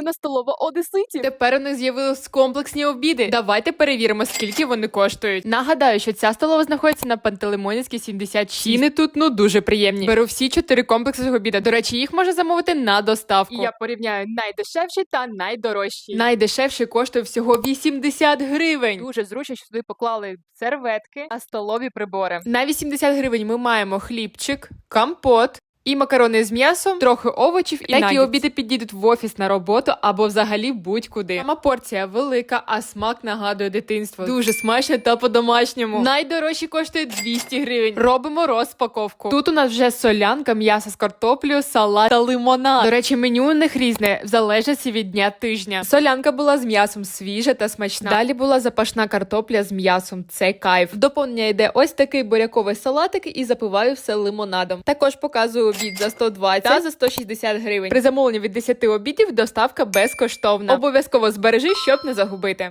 улюблена столова одеситів. Тепер у них з'явились комплексні обіди. Давайте перевіримо, скільки вони коштують. Нагадаю, що ця столова знаходиться на Пантелеймонівській 76. Ціни тут ну дуже приємні. Беру всі чотири комплекси з обіда. До речі, їх можна замовити на доставку. І я порівняю найдешевші та найдорожчі. Найдешевший коштує всього 80 гривень. Дуже зручно, що сюди поклали серветки та столові прибори. На 80 гривень ми маємо хлібчик, компот. І макарони з м'ясом, трохи овочів, і такі обіди підійдуть в офіс на роботу або взагалі будь-куди. Сама порція велика, а смак нагадує дитинство. Дуже смачно та по-домашньому. Найдорожчі коштує 200 гривень. Робимо розпаковку. Тут у нас вже солянка, м'ясо з картоплею, салат та лимонад. До речі, меню у них різне в залежності від дня тижня. Солянка була з м'ясом свіжа та смачна. Далі була запашна картопля з м'ясом. Це кайф. Доповнення йде ось такий буряковий салатик і запиваю все лимонадом. Також показую обід за 120 та за 160 гривень. При замовленні від 10 обідів доставка безкоштовна. Обов'язково збережи, щоб не загубити.